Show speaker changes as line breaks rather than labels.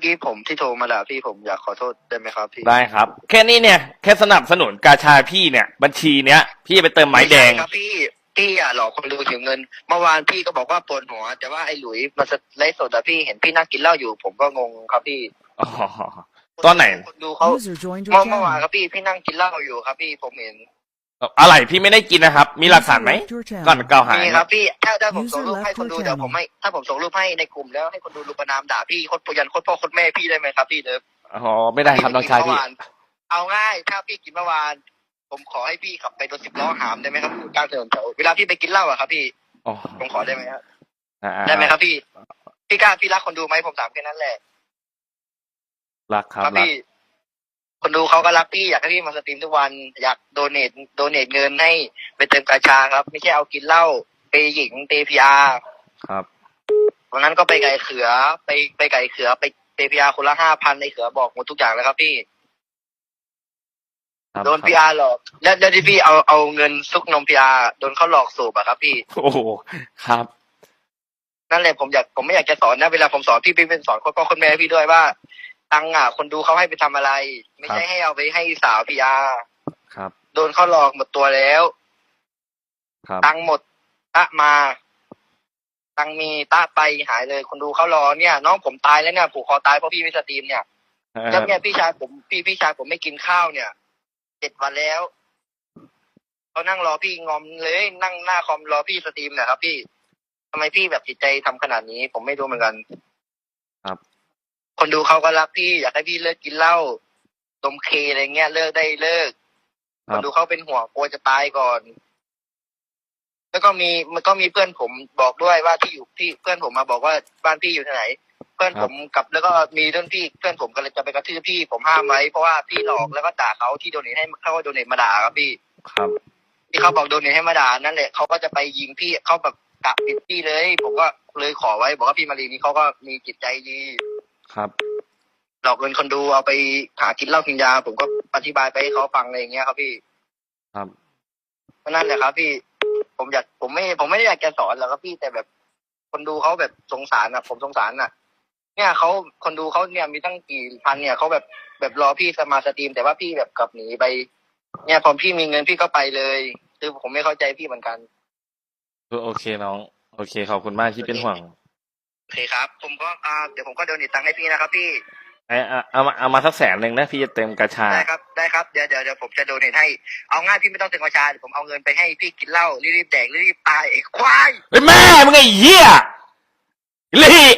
อกี้ผมที่โทรมาด่าพี่ผมอยากขอโทษได้ไหมครับพี่
ได้ครับ แค่นี้เนี่ยแค่สนับสนุนกาชาพี่เนี่ย บัญชีเนี้ยพี่ไปเติมไม้แดง
ใช่ครับพี่พี่อะหลอกคนดูถึงเงิน เมื่อวานพี่ก็บอกว่าปวดหัว แต่ว่าไอ้หลุยมาไลฟ์สดอะพี่เห็นพี่นั่งกินเหล้าอยู่ ผมก็งงครับพี่
อ๋อตอนไหน
คนดูเขา
User joined
เมื่
your
อเมื่อวาน
channel.
ครับพี่พี่นั่งกินเหล้าอยู่ครับพี่ผมเห็น
อะไรพี่ไม่ได้กินนะครับ มีหลักฐานไหม
User left your channel.
ก่อนกล่าวหา
มีครับพี่ถ้าถ้าผมส่งรูป
User
ให้คนดู
left your
เดี๋ยวผมไม่ถ้าผมส่งรูปให้ในกลุ่มแล้วให้คนดูรูปประนามด่าพี่โคตรยันโคตรพ่อโคตรแม่พี่ได้ไหมครับพี่เนิร์ฟ
อ๋อไม่ได้ครับน้องชายพี่
เมื่อวนเอาง่ายถ้าพี่กินเมื่อวาน ผมขอให้พี่ขับไปรถสิบล้อหามได้ไหมครับกลางถนนแถวเวลาพี่ไปกินเหล้าอะครับพี่
อ๋อ
ผมขอได้ไหมครับ
อ่า
ได้ไหมครับพี่ พี่กล้าพี่รักคนดูไหมผมถามแค่นั้นแหละ
รักครับ
ครับ
รัก
พี่ คนดูเขาก็รักพี่อยากให้พี่มาสตรีมทุกวัน อยากโดเนทโดเนทเงินให้ไปเติมกาชาครับ ไม่ใช่เอากินเหล้าเปย์หญิงเปย์พีอาร์
ครับ
วันนั้นก็ไปไก่เขือ ไปไปไก่เขือ ไปเปย์พีอาร์คนละห้าพันในเขือบอกหมดทุกอย่างแล้วครับพี่
ครับ
โดนพีอาร์หลอก แล้วแล้วที่พี่เอาเอาเงินซุกนมพีอาร์โดนเขาหลอกสูบอะครับพี่
โอ้โหครับ
นั่นแหละผมอยากผมไม่อยากจะสอนนะเวลาผมสอนพี่พี่เป็นสอนคนพ่อคนแม่พี่ด้วยว่า ตังค์อะ คนดูเขาให้ไปทำอะไร ไม่ใช่
ครับ
ให้เอาไปให้สาวพีอาร์
ครับ
โดนเขาหลอกหมดตัวแล้ว
ครับ
ตังค์หมดตะมา ตังค์มีตะไปหายเลย คนดูเขารอเนี่ย น้องผมตายแล้วเนี่ยผูกคอตายเพราะพี่ไม่สตรีมเนี่ย
เอ่อ
แล้วเนี่ยพี่ชายผมพี่พี่ชายผมไม่กินข้าวเนี่ยเจ็ดวันแล้วเขานั่งรอพี่งอมเลยนั่งหน้าคอมรอพี่สตรีมเนะครับ พี่ทำไมพี่แบบจิตใจทำขนาดนี้ ผมไม่รู้เหมือนกัน
ครับ
คนดูเขาก็รักพี่ อยากให้พี่เลิกกินเหล้าดมเคอะไรเงี้ยเลิกได้เลิก
ค
คน
รับ
ดูเขาเป็นห่วงกลัวจะตายก่อน แล้วก็มีมันก็มีเพื่อนผมบอกด้วยว่าที่อยู่ที่เพื่อนผมมาบอกว่าบ้านพี่อยู่ที่ไหน เพื่อนผมกับแล้วก็มีเรื่องพี่เพื่อนผมก็เลยจะไปกระทืบพี่ผมห้ามไว้เพราะว่าพี่หลอกแล้วก็ด่าเขาที่โดเนทให้เขาโดเนทมาด่าครับพี่
ครับ
ที่เขาบอกโดนเนี่ยให้มาด่านั่นแหละเขาก็จะไปยิงพี่เขาแบบกะปิดพี่เลย ผมก็เลยขอไว้ บอกว่าพี่มารีนี่เขาก็มีจิตใจดี
ครับ
หลอกเงินคนดูเอาไปหากินเหล้ากินยา ผมก็อธิบายไปให้เขาฟังอะไรอย่างเงี้ยครับพี่
ครับ
ก็นั่นแหละครับ พี่ ผมอยากผมไม่ผมไม่ได้อยากจะสอนหรอกครับพี่แต่แบบคนดูเขาแบบสงสารอะ ผมสงสารอะ เนี่ยเขาคนดูเขาเนี่ยมีตั้งกี่พันเนี่ยเขาแบบแบบรอพี่สมาสตรีม แต่ว่าพี่แบบกลับหนีไป เนี่ยพอพี่มีเงินพี่ก็ไปเลยคือผมไม่เข้าใจพี่เหมือนกัน
โอเคน้อง โอเคขอบคุณมากที่เป็นห่วง
โอเคครับ ผมก็อ่าเดี๋ยวผมก็โดนตังค์ให้พี่นะครับพี่
ไอ้เอาเอามาเอามาสักแสนหนึ่งนะพี่จะเต็มกาชา
ได้ครับได้ครับเดี๋ยวเดี๋ยวเดี๋ยวผมจะโดนให้ เอาง่ายพี่ไม่ต้องเซ็นกระชาเดี๋ยวผมเอาเงินไปให้พี่กินเหล้ารีบๆแดกรีบๆตายไอ้ควาย
เฮ้ยแม่มึงไอ้เหี้ยลี่